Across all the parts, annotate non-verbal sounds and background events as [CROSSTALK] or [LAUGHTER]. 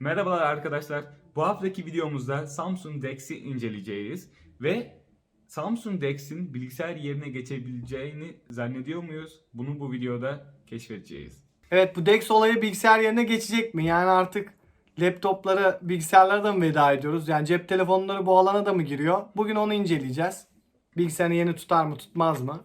Merhabalar arkadaşlar. Bu haftaki videomuzda Samsung DeX'i inceleyeceğiz ve Samsung DeX'in bilgisayar yerine geçebileceğini zannediyor muyuz? Bunu bu videoda keşfedeceğiz. Evet bu DeX olayı bilgisayar yerine geçecek mi? Yani artık laptoplara, bilgisayarlara da mı veda ediyoruz? Yani cep telefonları bu alana da mı giriyor? Bugün onu inceleyeceğiz. Bilgisayarın yerini tutar mı tutmaz mı?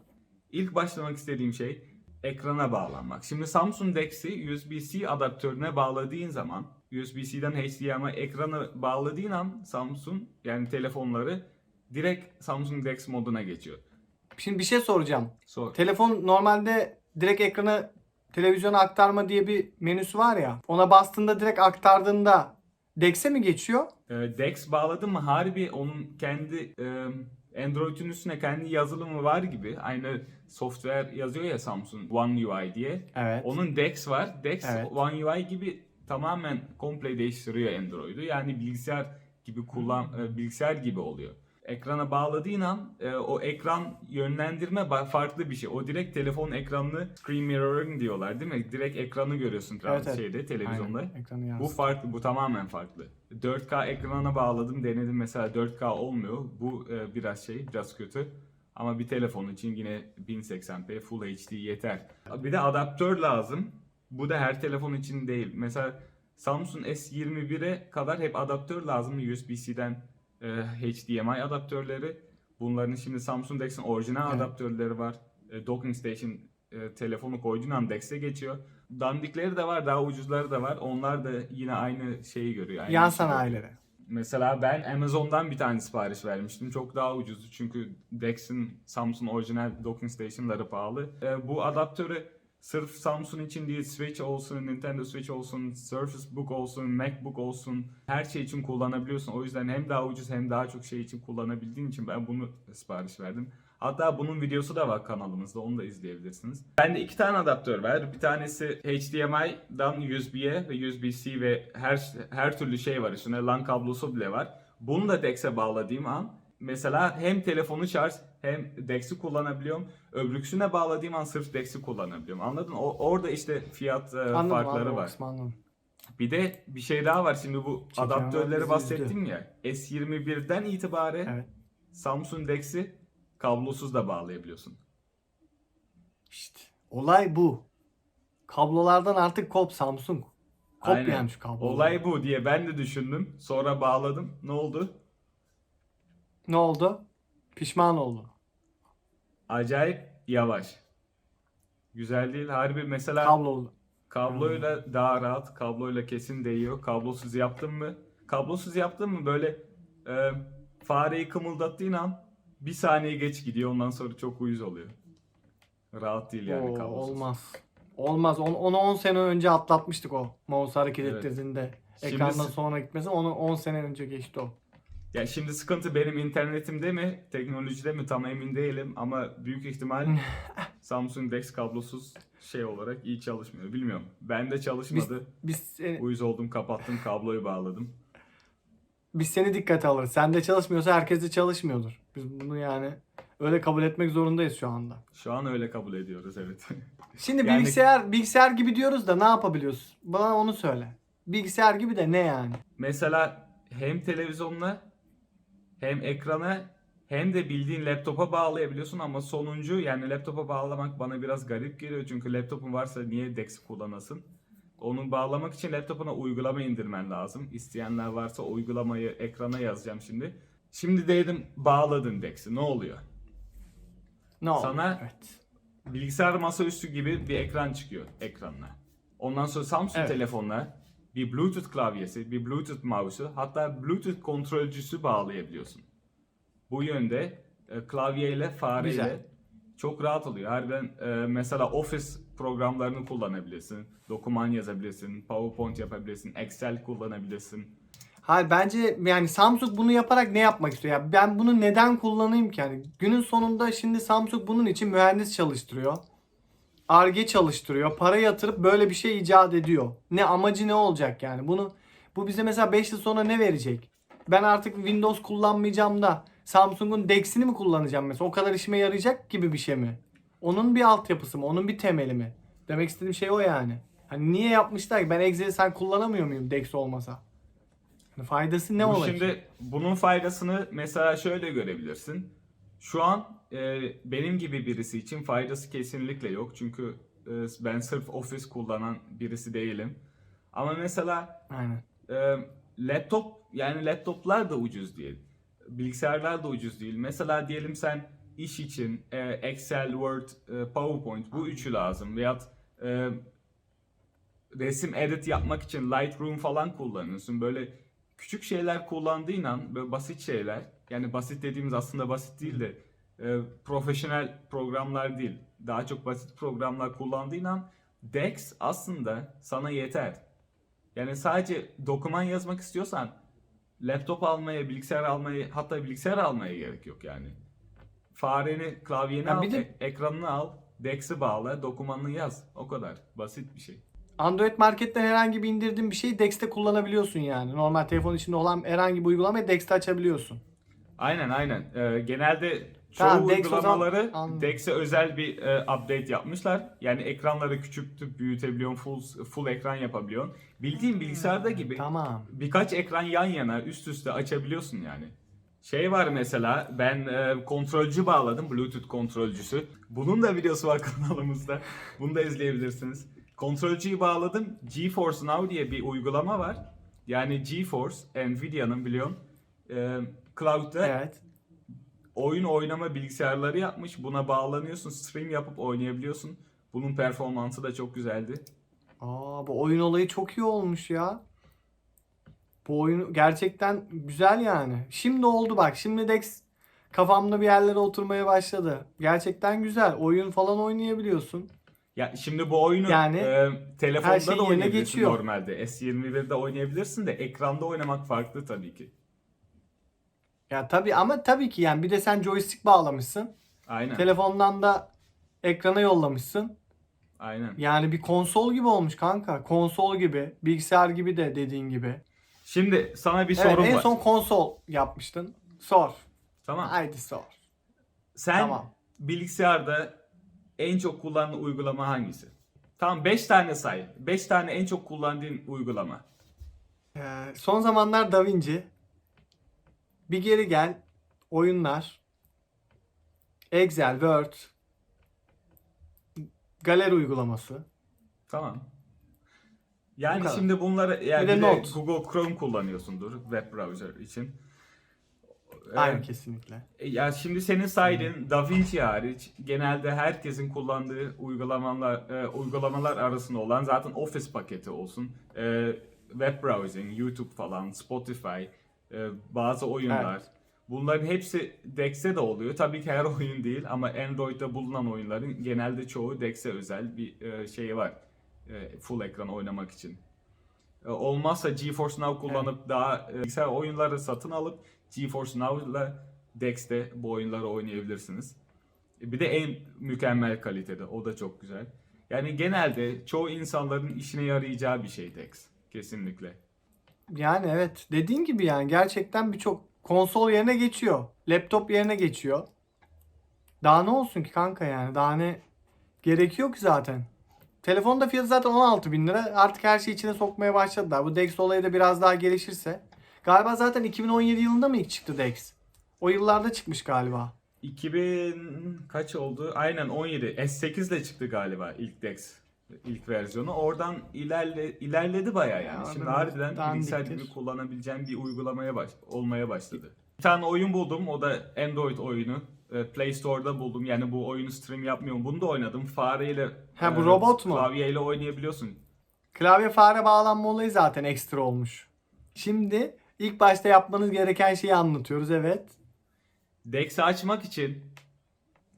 İlk başlamak istediğim şey ekrana bağlanmak. Şimdi Samsung DeX'i USB-C adaptörüne bağladığın zaman USB-C'den HDMI ekrana bağladığın an Samsung yani telefonları direkt Samsung DeX moduna geçiyor. Şimdi bir şey soracağım. Sor. Telefon normalde direkt ekrana televizyona aktarma diye bir menüsü var ya. Ona bastığında direkt aktardığında DeX'e mi geçiyor? E, Dex bağladın mı harbi onun kendi e, Android'in üstüne kendi yazılımı var gibi. Aynı software yazıyor ya Samsung One UI diye. Evet. Onun Dex var. Dex Evet. One UI gibi tamamen komple değiştiriyor Android'u. Yani bilgisayar gibi kullan e, bilgisayar gibi oluyor. Ekrana bağladığın an e, o ekran yönlendirme farklı bir şey. O direkt telefon ekranını screen mirroring diyorlar değil mi? Direkt ekranı görüyorsun Evet, evet. şeyde televizyonda. Aynen, Bu farklı, bu tamamen farklı. 4K ekrana bağladım, denedim mesela 4K olmuyor. Bu e, biraz şey, biraz kötü. Ama bir telefon için yine 1080p Full HD yeter. Bir de adaptör lazım. Bu da her telefon için değil. Mesela Samsung S21'e kadar hep adaptör lazım USB-C'den e, HDMI adaptörleri. Bunların şimdi Samsung DeX'in orijinal Evet. adaptörleri var. E, docking station e, telefonu koyduğun an DeX'e geçiyor. Dandikleri de var, daha ucuzları da var. Onlar da yine aynı şeyi görüyor. Aynı Yan sanayileri. Mesela ben Amazon'dan bir tane sipariş vermiştim. Çok daha ucuzdu çünkü DeX'in Samsung orijinal docking station'ları pahalı. E, bu adaptörü sırf Samsung için değil Switch olsun, Nintendo Switch olsun, Surface Book olsun, MacBook olsun her şey için kullanabiliyorsun. O yüzden hem daha ucuz hem daha çok şey için kullanabildiğin için ben bunu sipariş verdim. Hatta bunun videosu da var kanalımızda onu da izleyebilirsiniz. Bende iki tane adaptör var. Bir tanesi HDMI'dan USB'ye ve USB-C ve her her türlü şey var üstüne LAN kablosu bile var. Bunu da DeX'e bağladığım an mesela hem telefonu şarj hem DeX'i kullanabiliyorum. Öbürküsüne bağladığım an sırf DeX'i kullanabiliyorum. Anladın? O, orada işte fiyat e, Anladım, farkları anladım, var. anladım. Bir de bir şey daha var. Şimdi bu Çeken adaptörleri bahsettim ya. S21'den itibaren Evet. Samsung DeX'i kablosuz da bağlayabiliyorsun. İşte olay bu. Kablolardan artık kop Samsung. Kop Aynen. yani şu kablo. Olay bu diye ben de düşündüm. Sonra bağladım. Ne oldu? Ne oldu? Pişman oldu. Acayip yavaş. Güzel değil. Harbi mesela Kablo oldu. kabloyla daha rahat. Kabloyla kesin değiyor. Kablosuz yaptın mı? Kablosuz yaptın mı böyle e, fareyi kımıldattığın an bir saniye geç gidiyor. Ondan sonra çok uyuz oluyor. Rahat değil yani Oo, kablosuz. olmaz. Olmaz. Onu, onu 10 sene önce atlatmıştık o. Mouse hareket Evet. ettirdiğinde. Şimdi Ekrandan s- sonra gitmesin. Onu 10 sene önce geçti o. Ya şimdi sıkıntı benim internetimde mi, teknolojide mi tam emin değilim ama büyük ihtimal [LAUGHS] Samsung DeX kablosuz şey olarak iyi çalışmıyor. Bilmiyorum. Bende çalışmadı. Biz seni, Uyuz oldum, kapattım, kabloyu bağladım. biz seni dikkate alırız. Sende çalışmıyorsa herkes de çalışmıyordur. Biz bunu yani öyle kabul etmek zorundayız şu anda. Şu an öyle kabul ediyoruz evet. [LAUGHS] Şimdi Yani- bilgisayar bilgisayar gibi diyoruz da ne yapabiliyoruz? Bana onu söyle. Bilgisayar gibi de ne yani? Mesela hem televizyonla hem ekrana hem de bildiğin laptopa bağlayabiliyorsun ama sonuncu yani laptopa bağlamak bana biraz garip geliyor çünkü laptopun varsa niye DeX kullanasın? Onu bağlamak için laptopuna uygulama indirmen lazım. İsteyenler varsa uygulamayı ekrana yazacağım şimdi. Şimdi dedim bağladın DeX'i ne oluyor? Ne oldu? Sana- Evet. Bilgisayar masaüstü gibi bir ekran çıkıyor ekranla. Ondan sonra Samsung Evet. telefonla bir Bluetooth klavyesi, bir Bluetooth mouse'u hatta Bluetooth kontrolcüsü bağlayabiliyorsun. Bu yönde e, klavyeyle, fareyle Güzel. çok rahat oluyor. Harbiden e, mesela Office programlarını kullanabilirsin. Doküman yazabilirsin, PowerPoint yapabilirsin, Excel kullanabilirsin. Hayır bence yani Samsung bunu yaparak ne yapmak istiyor? Ya ben bunu neden kullanayım ki? Yani günün sonunda şimdi Samsung bunun için mühendis çalıştırıyor. Arge çalıştırıyor. Para yatırıp böyle bir şey icat ediyor. Ne amacı ne olacak yani? Bunu bu bize mesela 5 yıl sonra ne verecek? Ben artık Windows kullanmayacağım da Samsung'un DeX'ini mi kullanacağım mesela? O kadar işime yarayacak gibi bir şey mi? Onun bir altyapısı mı? Onun bir temeli mi? Demek istediğim şey o yani. Hani niye yapmışlar ki? Ben Excel'i sen kullanamıyor muyum Dex olmasa? Hani faydası ne olacak? Şimdi bunun faydasını mesela şöyle görebilirsin. Şu an e, benim gibi birisi için faydası kesinlikle yok. Çünkü e, ben sırf Office kullanan birisi değilim. Ama mesela Aynen. e, laptop yani laptoplar da ucuz değil. Bilgisayarlar da ucuz değil. Mesela diyelim sen iş için e, Excel, Word, e, PowerPoint bu üçü lazım. Veyahut e, resim edit yapmak için Lightroom falan kullanıyorsun. Böyle küçük şeyler kullandığın an böyle basit şeyler yani basit dediğimiz aslında basit değil de e, profesyonel programlar değil. Daha çok basit programlar kullandığın an Dex aslında sana yeter. Yani sadece doküman yazmak istiyorsan laptop almaya, bilgisayar almaya, hatta bilgisayar almaya gerek yok yani. Fareni, klavyeni Ya al, de- ek- ekranını al, Dex'i bağla, dokümanını yaz. O kadar. Basit bir şey. Android marketten herhangi bir indirdiğin bir şeyi Dex'te kullanabiliyorsun yani. Normal telefon içinde olan herhangi bir uygulamayı Dex'te açabiliyorsun. Aynen aynen. Ee, genelde çoğu Tamam, Dex o zaman- uygulamaları Anladım. Dex'e özel bir e, update yapmışlar. Yani ekranları küçültüp büyütebiliyorsun, full full ekran yapabiliyorsun. Bildiğin bilgisayarda gibi Tamam. birkaç ekran yan yana üst üste açabiliyorsun yani. Şey var mesela ben e, kontrolcü bağladım Bluetooth kontrolcüsü. Bunun da videosu var [LAUGHS] kanalımızda. Bunu da izleyebilirsiniz. Kontrolcüyü bağladım. GeForce Now diye bir uygulama var. Yani GeForce, Nvidia'nın biliyorsun. E, cloud'da Evet. oyun oynama bilgisayarları yapmış. Buna bağlanıyorsun, stream yapıp oynayabiliyorsun. Bunun performansı da çok güzeldi. Aa bu oyun olayı çok iyi olmuş ya. Bu oyun gerçekten güzel yani. Şimdi oldu bak. Şimdi Dex kafamda bir yerlere oturmaya başladı. Gerçekten güzel. Oyun falan oynayabiliyorsun. Ya şimdi bu oyunu Yani e, telefonda şey da yerine oynayabilirsin geçiyor. normalde. S21'de oynayabilirsin de ekranda oynamak farklı tabii ki. Ya tabii ama tabii ki yani bir de sen joystick bağlamışsın. Aynen. Telefondan da ekrana yollamışsın. Aynen. Yani bir konsol gibi olmuş kanka. Konsol gibi. Bilgisayar gibi de dediğin gibi. Şimdi sana bir Evet sorum en var. son konsol yapmıştın. Sor. Tamam. Haydi sor. Sen Tamam. bilgisayarda en çok kullandığın uygulama hangisi? Tamam 5 tane say. 5 tane en çok kullandığın uygulama. Ee, son zamanlar DaVinci. Bir geri gel. Oyunlar. Excel, Word. Galeri uygulaması. Tamam. Bu Yani kadar. şimdi bunları yani Bir de bir de. Google Chrome kullanıyorsundur web browser için. Ee, Aynen kesinlikle. E, Ya şimdi senin saydığın DaVinci hariç genelde herkesin kullandığı uygulamalar e, uygulamalar arasında olan zaten Office paketi olsun, e, web browsing, YouTube falan, Spotify, e, bazı oyunlar. Bunların hepsi Dex'e de oluyor. Tabii ki her [LAUGHS] oyun değil ama Android'de bulunan oyunların genelde çoğu Dex'e özel bir e, şey var. E, full ekran oynamak için. E, Olmazsa GeForce Now kullanıp daha e, bilgisayar oyunları satın alıp GeForce Now'la Dex'te bu oyunları oynayabilirsiniz. E, Bir de en mükemmel kalitede. O da çok güzel. Yani genelde çoğu insanların işine yarayacağı bir şey Dex. Kesinlikle. Yani evet dediğin gibi yani gerçekten birçok konsol yerine geçiyor. Laptop yerine geçiyor. Daha ne olsun ki kanka yani daha ne gerekiyor ki zaten. Telefonun da fiyatı zaten 16 bin lira. Artık her şeyi içine sokmaya başladılar. Bu Dex olayı da biraz daha gelişirse. Galiba zaten 2017 yılında mı ilk çıktı Dex? O yıllarda çıkmış galiba. 2000 kaç oldu? Aynen 17. S8 ile çıktı galiba ilk Dex ilk versiyonu. Oradan ilerle, ilerledi bayağı yani. Ya, Şimdi harbiden bilgisayar gibi kullanabileceğin bir uygulamaya baş, olmaya başladı. Bir tane oyun buldum. O da Android oyunu. E, Play Store'da buldum. Yani bu oyunu stream yapmıyorum. Bunu da oynadım. Fareyle Ha, bu e, robot mu? Klavyeyle oynayabiliyorsun. Klavye fare bağlanma olayı zaten ekstra olmuş. Şimdi ilk başta yapmanız gereken şeyi anlatıyoruz evet. Dex'i açmak için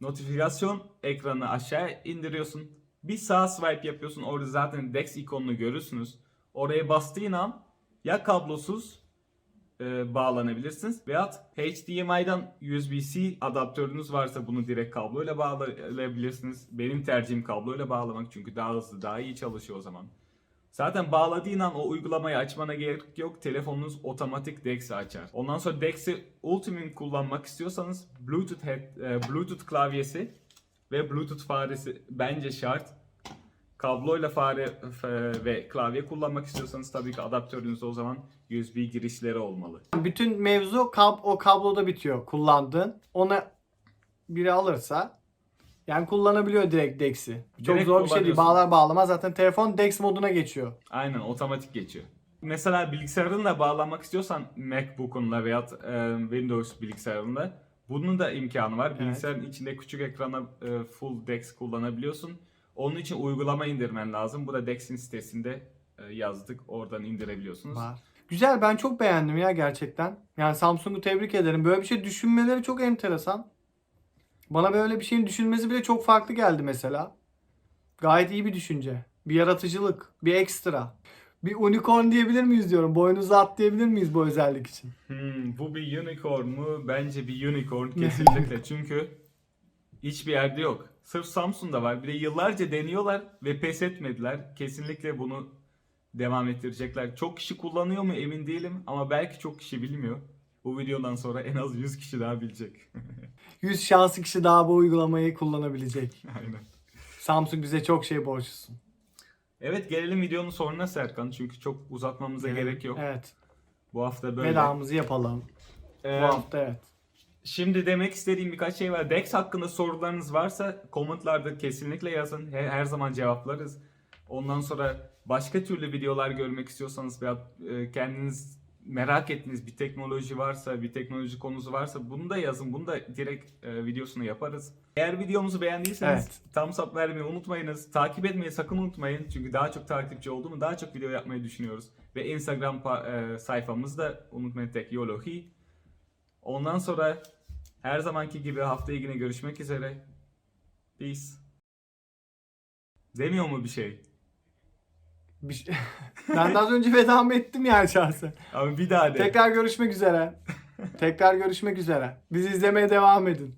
notifikasyon ekranı aşağı indiriyorsun. Bir sağ swipe yapıyorsun. Orada zaten Dex ikonunu görürsünüz. Oraya bastığın an ya kablosuz e, bağlanabilirsiniz veyahut HDMI'dan USB-C adaptörünüz varsa bunu direkt kabloyla bağlayabilirsiniz. Benim tercihim kabloyla bağlamak çünkü daha hızlı, daha iyi çalışıyor o zaman. Zaten bağladığın an o uygulamayı açmana gerek yok. Telefonunuz otomatik Dex'i açar. Ondan sonra Dex'i Ultimate kullanmak istiyorsanız Bluetooth head, e, Bluetooth klavyesi ve Bluetooth faresi bence şart. kabloyla fare ve klavye kullanmak istiyorsanız tabii ki adaptörünüzde o zaman USB girişleri olmalı. Bütün mevzu kab o kabloda bitiyor kullandığın. Onu biri alırsa yani kullanabiliyor direkt DeX'i. Çok Direkt zor bir şey değil. Bağlar bağlamaz zaten telefon DeX moduna geçiyor. Aynen otomatik geçiyor. Mesela bilgisayarınla bağlanmak istiyorsan MacBook'unla veya e, Windows bilgisayarınla bunun da imkanı var. Bilgisayarın içinde küçük ekrana e, full DeX kullanabiliyorsun. Onun için uygulama indirmen lazım. Bu da DeX'in sitesinde e, yazdık. Oradan indirebiliyorsunuz. Var. Güzel ben çok beğendim ya gerçekten. Yani Samsung'u tebrik ederim. Böyle bir şey düşünmeleri çok enteresan. Bana böyle bir şeyin düşünmesi bile çok farklı geldi mesela. Gayet iyi bir düşünce. Bir yaratıcılık, bir ekstra. Bir unicorn diyebilir miyiz diyorum. Boynunuzu at diyebilir miyiz bu özellik için? Hmm, bu bir unicorn mu? Bence bir unicorn kesinlikle. Çünkü hiçbir yerde yok. Sırf Samsung'da var. Bir de yıllarca deniyorlar ve pes etmediler. Kesinlikle bunu devam ettirecekler. Çok kişi kullanıyor mu emin değilim ama belki çok kişi bilmiyor. Bu videodan sonra en az 100 kişi daha bilecek. [LAUGHS] 100 şanslı kişi daha bu uygulamayı kullanabilecek. Aynen. Samsung bize çok şey borçlusun. Evet gelelim videonun sonuna Serkan. Çünkü çok uzatmamıza gerek yok. Evet. Bu hafta böyle. Vedamızı yapalım. Ee, Bu hafta evet. Şimdi demek istediğim birkaç şey var. Dex hakkında sorularınız varsa komentlarda kesinlikle yazın. He- Her zaman cevaplarız. Ondan sonra başka türlü videolar görmek istiyorsanız veya e, kendiniz merak ettiğiniz bir teknoloji varsa, bir teknoloji konusu varsa bunu da yazın. Bunu da direkt e, videosunu yaparız. Eğer videomuzu beğendiyseniz Evet. thumbs up vermeyi unutmayınız. Takip etmeyi sakın unutmayın. Çünkü daha çok takipçi oldu mu daha çok video yapmayı düşünüyoruz. Ve Instagram e, sayfamızda unutmayın tek Yolohi. Ondan sonra her zamanki gibi haftaya yine görüşmek üzere. Peace. Demiyor mu bir şey? Bir şey- [LAUGHS] ben az önce vedamı ettim yani şahsen. Abi bir daha de. Tekrar görüşmek üzere. [LAUGHS] Tekrar görüşmek üzere. Bizi izlemeye devam edin.